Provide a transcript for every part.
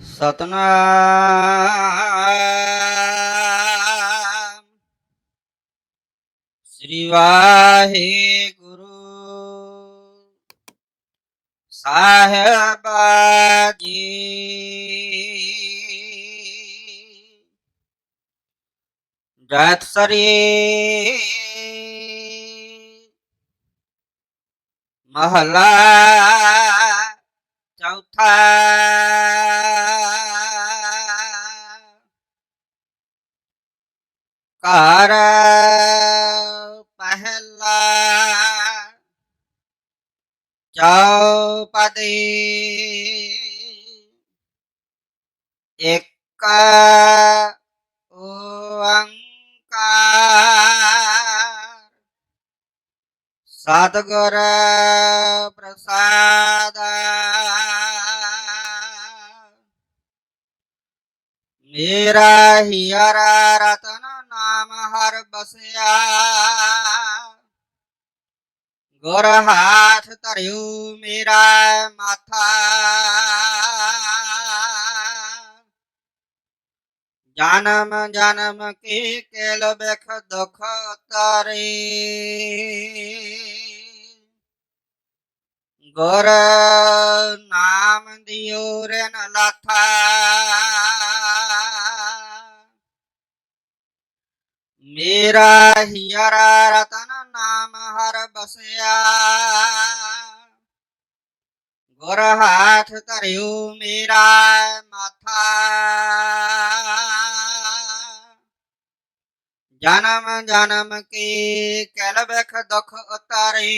ਸਤਨਾਮ ਸ੍ਰੀ ਵਾਹਿਗੁਰੂ ਸਾਹਿਬਾ ਜੀ ਜਤ ਸਰੀ ਮਹਲਾ ਚੌਥਾ ਘਰ ਪਹਿਲਾ ਚੌਪਦੀ ਇੱਕ ਓੰਕਾਰ ਸਤਿਗੁਰ ਪ੍ਰਸਾਦ ਮੇਰਾ ਹੀਰ ਰਤਨ ਨਾਮ ਹਰ ਬਸਿਆ। ਗੁਰ ਹਾਥ ਧਰਿਓ ਮੇਰਾ ਮਾਥਾ। ਜਨਮ ਜਨਮ ਕੀ ਕੇਲ ਬਿਖ ਦੁਖ ਤਾਰੇ ਗੁਰ ਨਾਮ ਦਿਓ ਰਨ ਲਾਥਾ। मेरा हियरा रतन नाम हर बसया। गोर हाथ धरियो मेरा माथा। जन्म जन्म के कैलबेख दुख उतारी।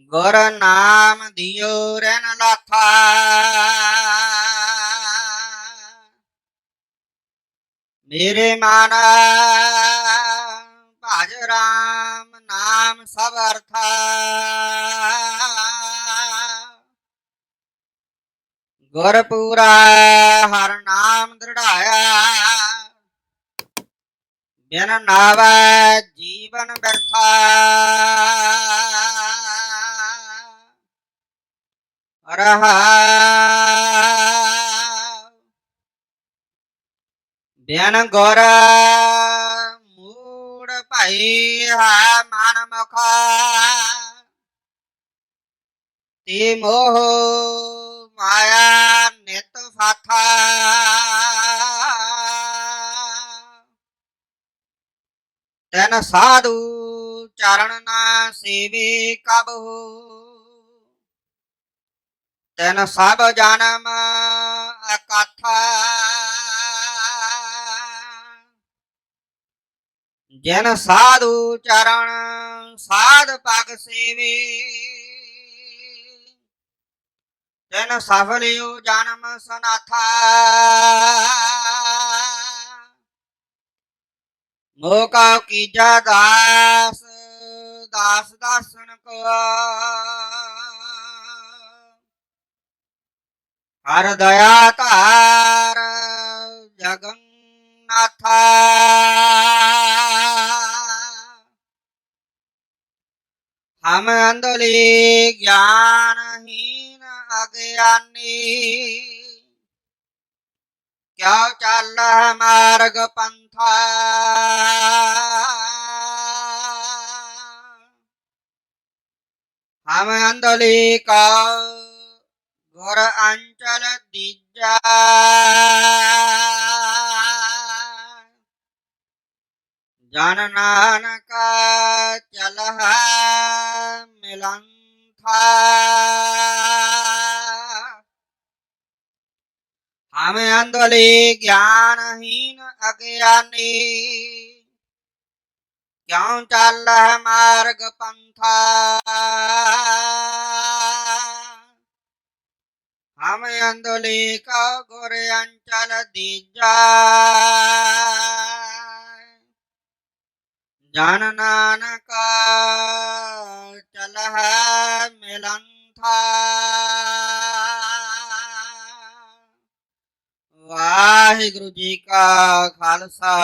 गोर नाम दियो रन लाथा। ਮੇਰੇ ਮਨ ਭਜ ਰਾਮ ਨਾਮ ਸਭ ਅਰਥਾ। ਗੁਰ ਪੂਰਾ ਹਰ ਨਾਮ ਦ੍ਰਿੜਾਇਆ। ਬਿਨ ਨਾਵੈ ਜੀਵਨ ਬਿਰਥਾ। ਰਹਾ ਬਿਆਨ ਗੁਰ ਮੂੜ ਭਾਈ ਹੈ ਮਨ ਮੁਖ। ਤੇ ਮੋਹ ਮਾਇਆ ਨਿਤ ਫਾਥਾ ਤਨ ਸਾਧੂ ਚਰਨ ਨਾ ਸੇਵੇ ਕਬਹੂ। ਤਨ ਸਭ ਜਨਮ ਅਕਥਾ। ਜਨ ਸਾਧੂ ਚਰਨ ਸਾਧ ਪਗ ਸੇਵੇ। ਤਨ ਸਫਲਿਓ ਜਨਮ ਸਨਾਥਾ। ਮੋਕਾ ਕੀਜਾ ਦਾਸ ਦਾਸ ਦਾਸਨ ਕੋ। ਹਰ ਦਇਆ ਧਾਰ हम अंधले ज्ञानहीन अज्ञानी क्या चल मार्ग पंथा हम अंधले का घर अंचल दिज्जा जन नानका चलहा था हम अंधले ज्ञानहीन अज्ञानी। क्यों चल रहा मार्ग पंथा? हम अंधले का गोरे अंचल दीजा जान नानका। ਨਾਨਕ ਚਲਹ ਮਿਲੰਥਾ ਵਾਹਿਗੁਰੂ ਜੀ ਕਾ ਖਾਲਸਾ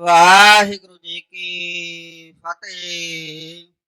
ਵਾਹਿਗੁਰੂ ਜੀ ਕੀ ਫਤਿਹ